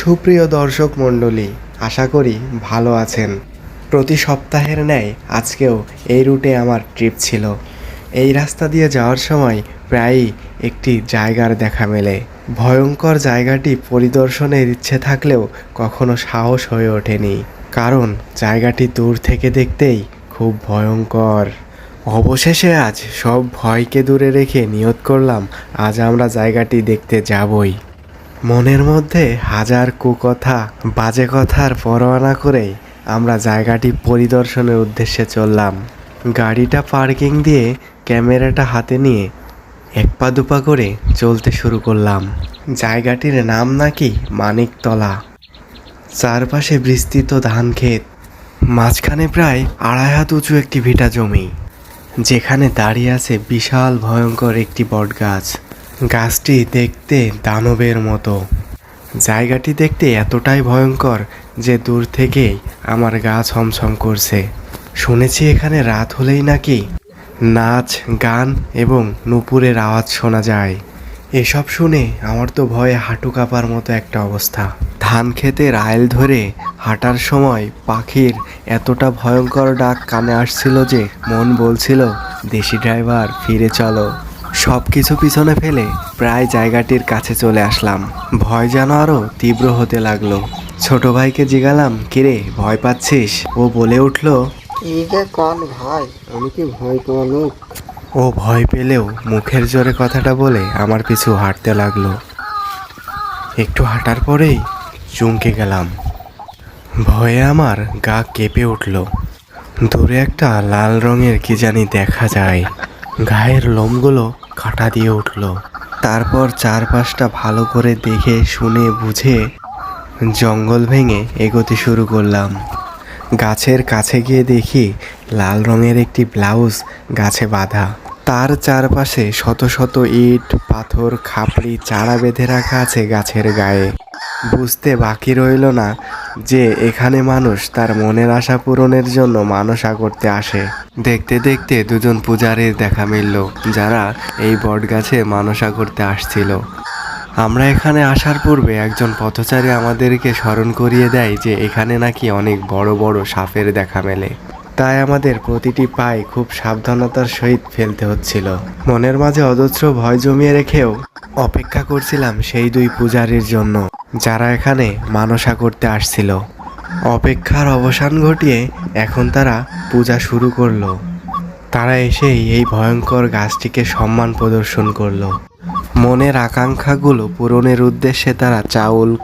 সুপ্রিয় দর্শক মণ্ডলী, আশা করি ভালো আছেন। প্রতি সপ্তাহের ন্যায় আজকেও এই রুটে আমার ট্রিপ ছিল। এই রাস্তা দিয়ে যাওয়ার সময় প্রায়ই একটি জায়গার দেখা মেলে। ভয়ঙ্কর জায়গাটি পরিদর্শনের ইচ্ছে থাকলেও কখনো সাহস হয়ে ওঠেনি। কারণ জায়গাটি দূর থেকে দেখতেই খুব ভয়ঙ্কর। অবশেষে আজ সব ভয়কে দূরে রেখে নিয়ত করলাম, আজ আমরা জায়গাটি দেখতে যাবই। মনের মধ্যে হাজার কুকথা, বাজে কথার পরোয়া না করেই আমরা জায়গাটি পরিদর্শনের উদ্দেশ্যে চললাম। গাড়িটা পার্কিং দিয়ে ক্যামেরাটা হাতে নিয়ে এক পা দুপা করে চলতে শুরু করলাম। জায়গাটির নাম নাকি মানিকতলা। চারপাশে বিস্তৃত ধান ক্ষেত, মাঝখানে প্রায় আড়াই হাত উঁচু একটি ভিটা জমি, যেখানে দাঁড়িয়ে আছে বিশাল ভয়ঙ্কর একটি বটগাছ। গাছটি দেখতে দানবের মতো। জায়গাটি দেখতে এতটাই ভয়ঙ্কর যে দূর থেকেই আমার গা ছমছম করছে। শুনেছি এখানে রাত হলেই নাকি নাচ, গান এবং নুপুরের আওয়াজ শোনা যায়। এসব শুনে আমার তো ভয়ে হাঁটু কাঁপার মতো একটা অবস্থা। ধান ক্ষেতের আইল ধরে হাঁটার সময় পাখির এতটা ভয়ঙ্কর ডাক কানে আসছিল যে মন বলছিল, দেশি ড্রাইভার, ফিরে চলো। সব কিছু পিছনে ফেলে প্রায় জায়গাটির কাছে চলে আসলাম। ভয় যেন আরও তীব্র হতে লাগল। ছোট ভাইকে জিগালাম কিরে ভয় পাচ্ছিস? ও বলে উঠল এই যে কোন ভাই আমি কি ভয় পাওয়া লোক? ও ভয় পেলেও মুখের জোরে কথাটা বলে আমার পিছু হাঁটতে লাগল। একটু হাঁটার পরেই চমকে গেলাম। ভয়ে আমার গা কেঁপে উঠল। দূরে একটা লাল রঙের কি জানি দেখা যায়। গায়ের লোমগুলো কাটা দিয়ে উঠল। তারপর চারপাশটা ভালো করে দেখে, শুনে, বুঝে জঙ্গল ভেঙে এগোতে শুরু করলাম। গাছের কাছে গিয়ে দেখি লাল রঙের একটি ব্লাউজ গাছে বাঁধা। তার চারপাশে শত শত ইট, পাথর, খাপড়ি, চারা বেঁধে রাখা আছে গাছের গায়ে। বুঝতে বাকি রইল না যে এখানে মানুষ তার মনের আশা পূরণের জন্য মানসা করতে আসে। দেখতে দেখতে দুজন পূজারীর দেখা মিলল, যারা এই বটগাছে মানসা করতে আসছিল। আমরা এখানে আসার পূর্বে একজন পথচারী আমাদেরকে স্মরণ করিয়ে দেয় যে এখানে নাকি অনেক বড় বড় সাপের দেখা মেলে। তাই আমাদের প্রতিটি পায়ে খুব সাবধানতার সহিত ফেলতে হচ্ছিল। মনের মাঝে অজস্র ভয় জমিয়ে রেখেও অপেক্ষা করছিলাম সেই দুই পূজারীর জন্য। যারা এখানে মানসা করতে আসছিল। অপেক্ষার অবসান ঘটিয়ে এখন তারা পূজা শুরু করল। তারা এসেই এই ভয়ঙ্কর গাছটিকে সম্মান প্রদর্শন করল। মনের আকাঙ্ক্ষাগুলো পূরণের উদ্দেশ্যে তারা চাউল